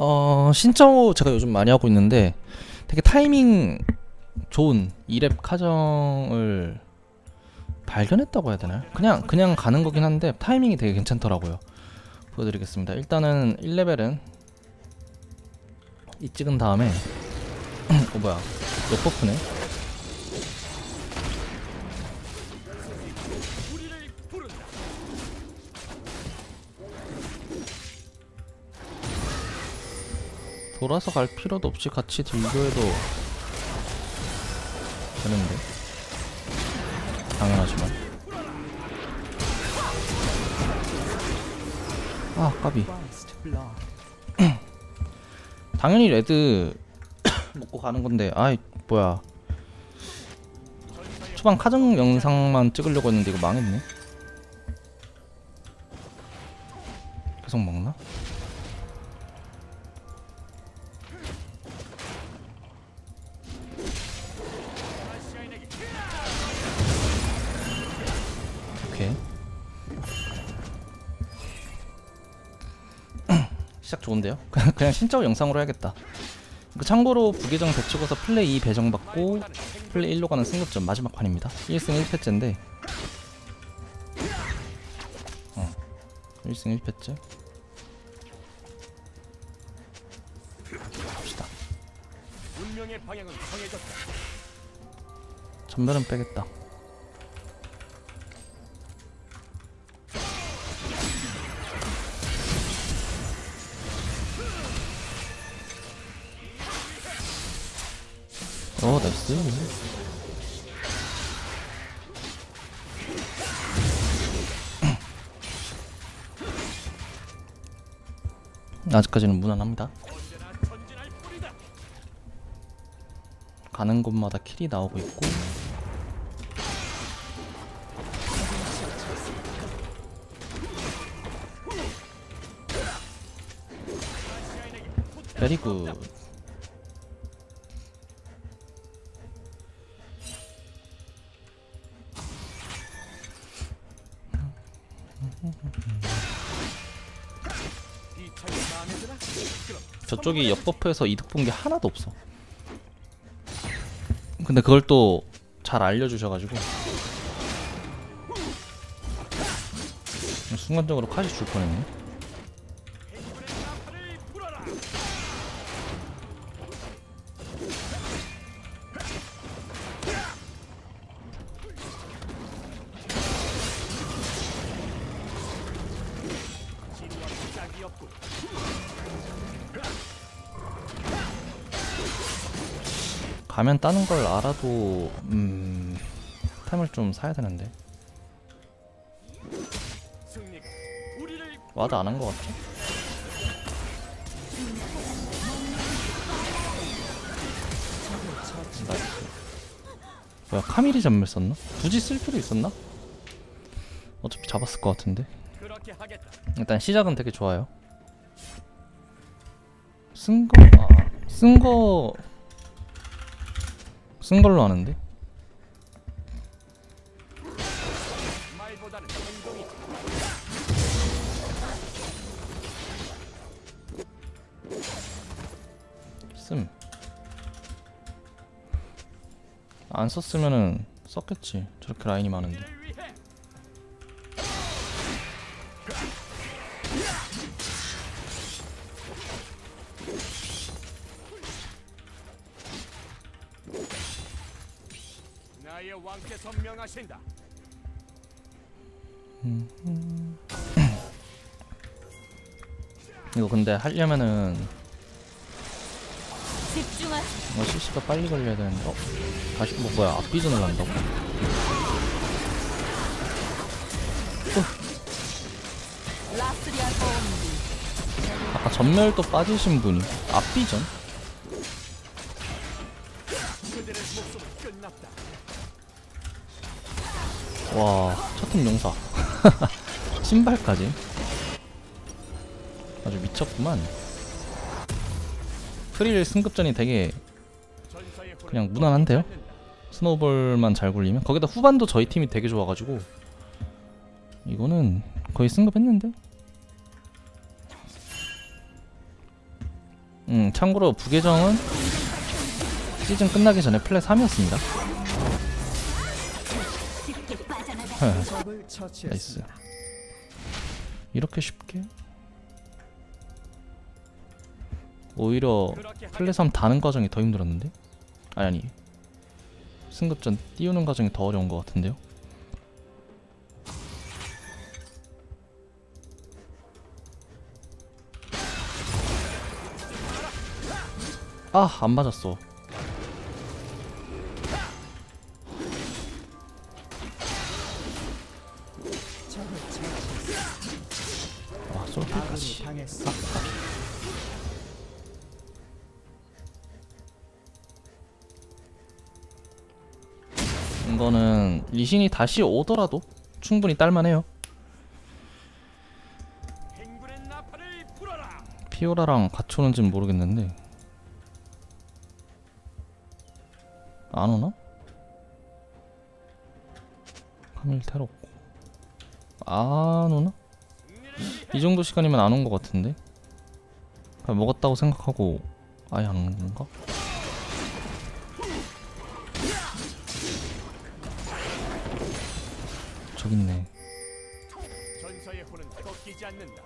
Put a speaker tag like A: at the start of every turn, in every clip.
A: 어, 신짜오 제가 요즘 많이 하고 있는데 되게 타이밍 좋은 2렙 카정을 발견했다고 해야 되나요? 그냥 그냥 가는 거긴 한데 타이밍이 되게 괜찮더라고요. 보여드리겠습니다. 일단은 1레벨은 이 찍은 다음에 어 뭐야 역 버프네 돌아서 갈 필요도 없이 같이 딜교해도 되는데? 당연하지만. 아 까비. 당연히 레드 먹고 가는 건데. 아이 뭐야. 초반 카정 영상만 찍으려고 했는데 이거 망했네. 계속 먹나? 오케이 시작 좋은데요? 그냥, 그냥 신짜오 영상으로 해야겠다. 그 참고로 부계정 대치고서 플레이 2 배정받고 플레이 1로 가는 승급전 마지막 판입니다. 1승 1패째인데. 어 1승 1패째. 갑시다. 전멸은 빼겠다 어 나이스. 아직까지는 무난합니다. 가는 곳마다 킬이 나오고 있고. 베리굿 저쪽이 역버프에서 이득 본 게 하나도 없어. 근데 그걸 또 잘 알려주셔가지고. 순간적으로 카시 줄 뻔했네 가면 따는 걸 알아도 음 템을 좀 사야 되는데 와드 안 한 것 같아 나이스 뭐야 카밀이 전멸 썼나? 굳이 쓸 필요 있었나? 어차피 잡았을 것 같은데. 일단 시작은 되게 좋아요 쓴거 아, 쓴거 쓴 걸로 아는데 씀. 안 썼으면은 썼겠지. 저렇게 라인이 많은데.
B: 나의 왕께서 명하신다.
A: 이거 근데 하려면은. 뭐 CC가 빨리 걸려야 되는데. 어? 다시 뭐 뭐야? 앞비전을 한다고?
C: 범비.
A: 아까 전멸도 빠지신 분이 앞비전? 와, 첫팀 용사. 신발까지. 아주 미쳤구만. 프릴 승급전이 되게 그냥 무난한데요? 스노우볼만 잘 굴리면 거기다 후반도 저희 팀이 되게 좋아가지고 이거는 거의 승급했는데 음 참고로 부계정은 시즌 끝나기 전에 플랫 3이었습니다 나이스. 이렇게 쉽게? 오히려 플랫 3 다는 과정이 더 힘들었는데? 아니 아니. 승급전 띄우는 과정이 더 어려운 것 같은데요? 아 안 맞았어 이거는 리신이 다시 오더라도 충분히 딸만해요. 피오라랑 같이 오는지는 모르겠는데 안 오나? 카밀 테럽고 안 오나? 이 정도 시간이면 안 온 것 같은데 먹었다고 생각하고 아예 안 오는가? 저기 있네
B: 전사의 혼은 꺾이지 않는다.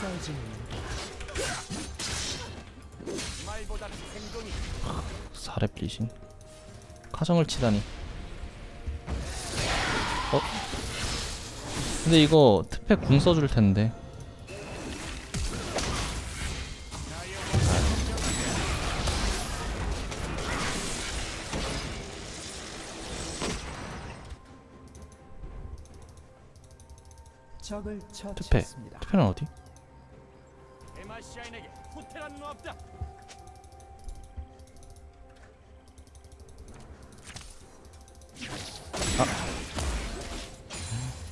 D: 쌀진
B: 말보다는 행동이
A: 사렙 리신 카정을 치다니 어? 근데 이거 특패 궁 써줄 텐데
D: 처치했습니다.
A: 특패는 어디?
B: 없다.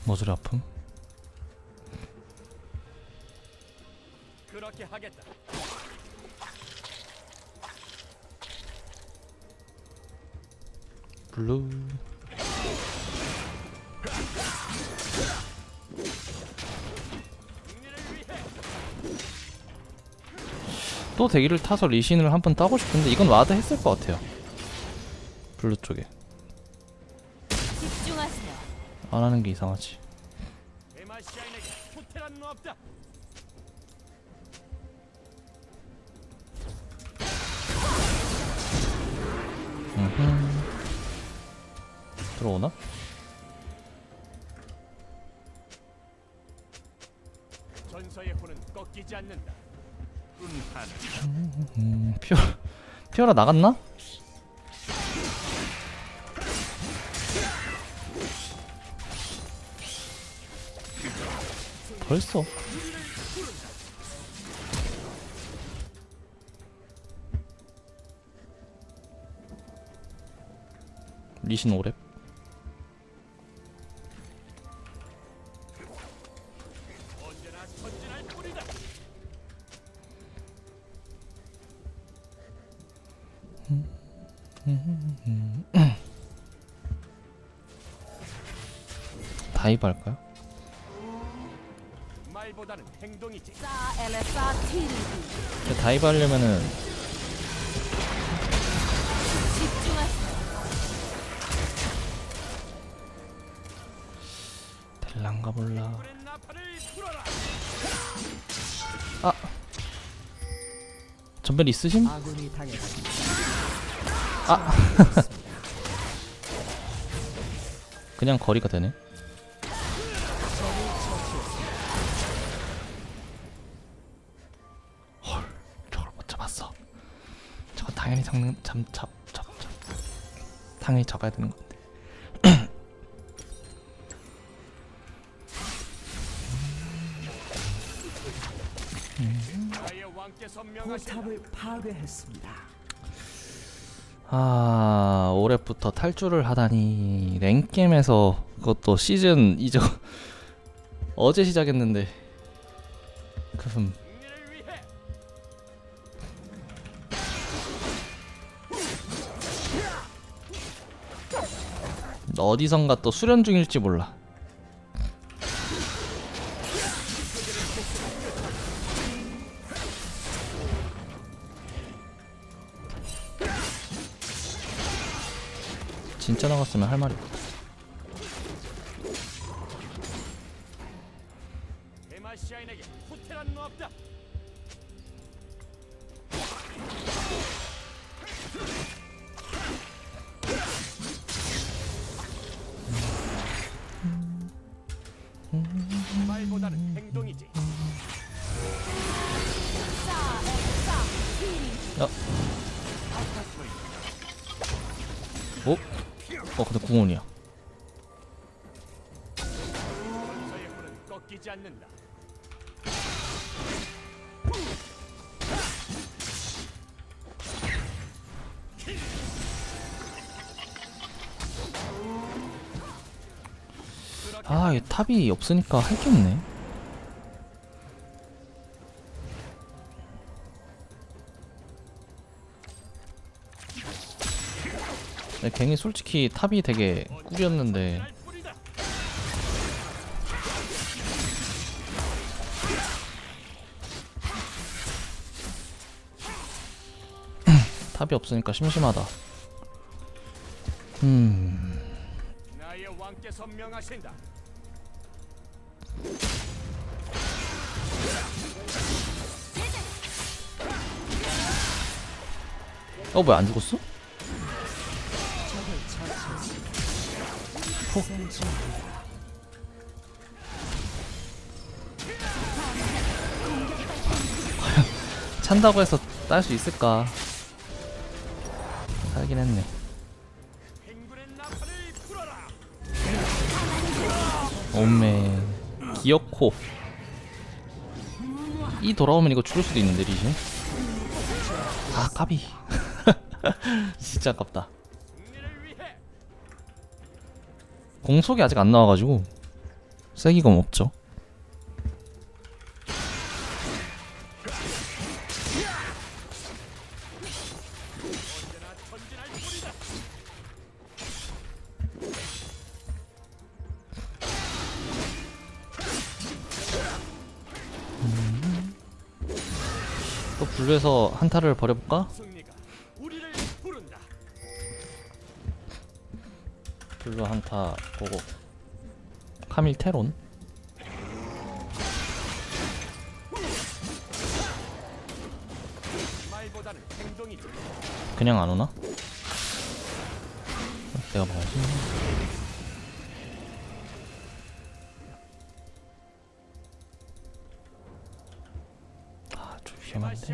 A: 머저리 아픔?
B: 그렇게 하겠다.
A: 블루 또 대기를 타서 리신을 한 번 따고 싶은데 이건 와드 했을 것 같아요 블루 쪽에. 안 하는 게 이상하지. 들어오나?
B: 전사의 혼은 꺾이지 않는다.
A: 피오 피오라 나갔나? 벌써 리신 오랩 다이브 할까요? 다이브 하려면은. 될란가 몰라
B: 불어라.
A: 전멸 있으심?
D: 당했습니다.
A: 그냥 거리가 되네. 헐, 저걸 못 잡았어. 저거 당연히 잡는 잠잡 잡 잡. 당연히 잡아야 되는
B: 명하신다.
D: 포탑을 파괴했습니다.
A: 아 올해부터 탈주를 하다니. 랭겜에서 그것도 시즌 이제 어제 시작했는데. 그럼 어디선가 또 수련 중일지 몰라. 나갔으면 할 말이 없다. 어 근데 궁원이야.
B: 전서의 불은 꺾이지 않는다.
A: 아, 이 탑이 없으니까 할 게 없네. 갱이 솔직히 탑이 되게 꿀이었는데. 탑이 없으니까 심심하다. 음. 어 뭐야 안 죽었어? 찬다고 해서 딸 수 있을까? 살긴 했네. 엄매 기어코 이 돌아오면 이거 죽을 수도 있는데 리신 아 까비 진짜 아깝다 공속이 아직 안 나와가지고 세기검 없죠
B: 뿐이다.
A: 또 블루에서 한타를 벌여볼까? 블루 한타 보고 카밀 테론. 그냥 안 오나? 내가 봐야지 아 좀 위험한데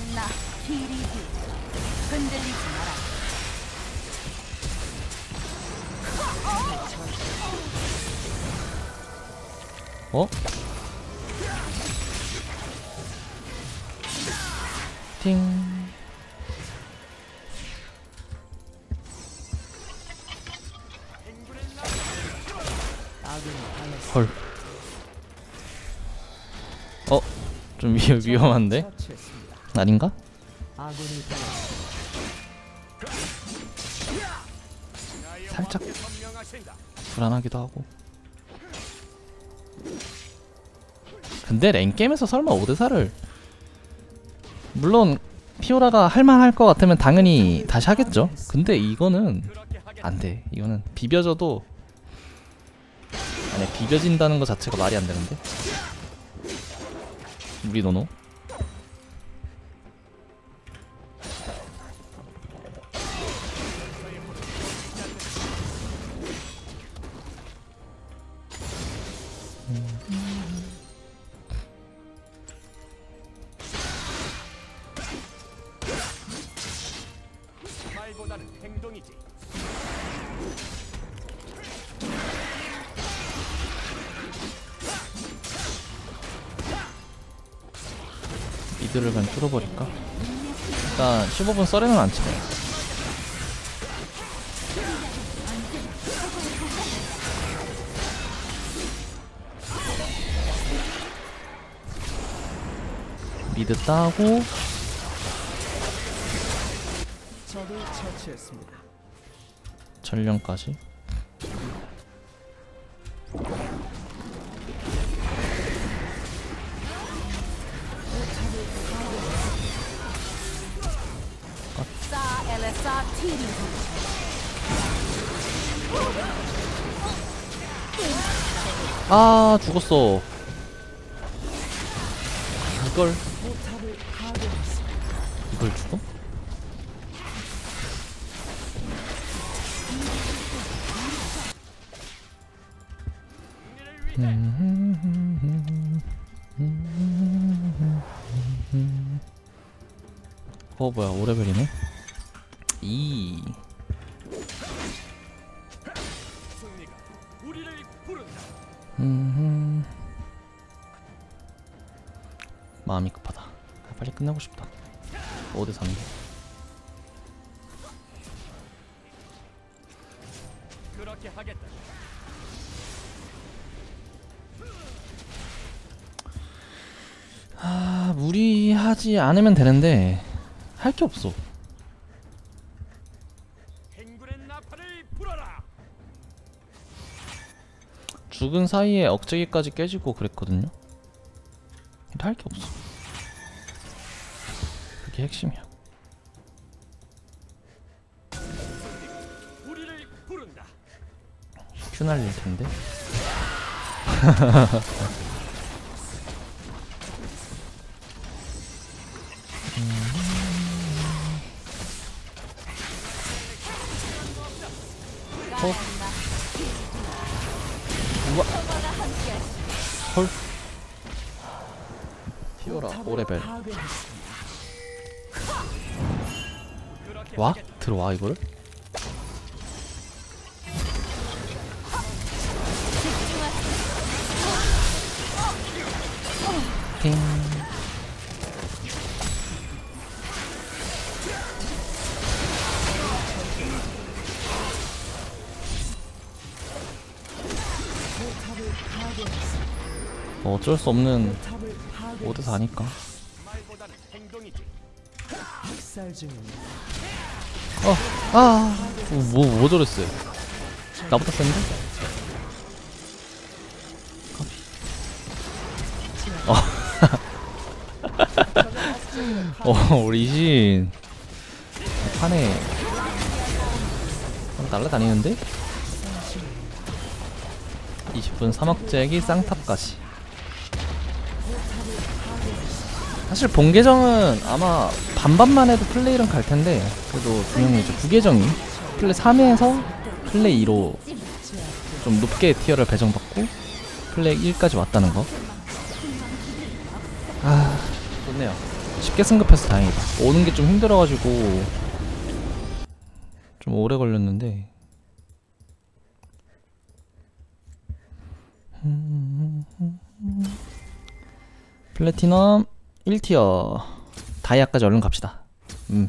C: 가엔나 키리디 흔들리지 마라.
A: 어?
D: 당했습니다.
A: 헐. 어? 좀 위, 위험한데? 아닌가? 살짝. 불안하기도 하고. 근데 랭게임에서 설마 5대4를 물론 피오라가 할만할 것 같으면 당연히 다시 하겠죠. 근데 이거는
B: 그렇게 하겠다.
A: 안 돼. 이거는 비벼져도 아니 비벼진다는 것 자체가 말이 안 되는데. 우리 노노.
B: 말보다는 행동이지.
A: 미드를 그냥 뚫어버릴까? 일단 15분 썰에는 안 치네. 미드 따고
D: 처치했습니다.
A: 전령까지. 아 죽었어 이걸. 이걸 죽어? 어 뭐야 오레벨이네 2
B: 승리가 우리를 부른다.
A: 음. 마음이 급하다. 빨리 끝내고 싶다. 5대 3. 하지 않으면 되는데 할 게 없어. 죽은 사이에 억제기까지 깨지고 그랬거든요. 근데 할 게 없어. 그게 핵심이야. 큐 날릴 텐데. 어? 우와. 헐. 튀어라 오레벨. 와? 들어와 이거를? 뭐 어쩔 수 없는
D: 포탑을
A: 5대
D: 파괴.
A: 4니까.
B: 말보다는 행동이지.
D: 학살 중입니다.
A: 어, 아, 뭐, 뭐 저랬어요? 나보다 센데? 어, 어, 우리 이신 판에 날라다니는데? 20분 사막제기 쌍탑까지. 사실 본 계정은 아마 반반만 해도 플레이는 갈 텐데 그래도 분명히 이제 부계정이 플레이 3에서 플레이 2로 좀 높게 티어를 배정받고 플레이 1까지 왔다는 거. 아 좋네요. 쉽게 승급해서 다행이다. 오는 게 좀 힘들어가지고 좀 오래 걸렸는데. 플래티넘 1티어 다이아까지 얼른 갑시다. 음,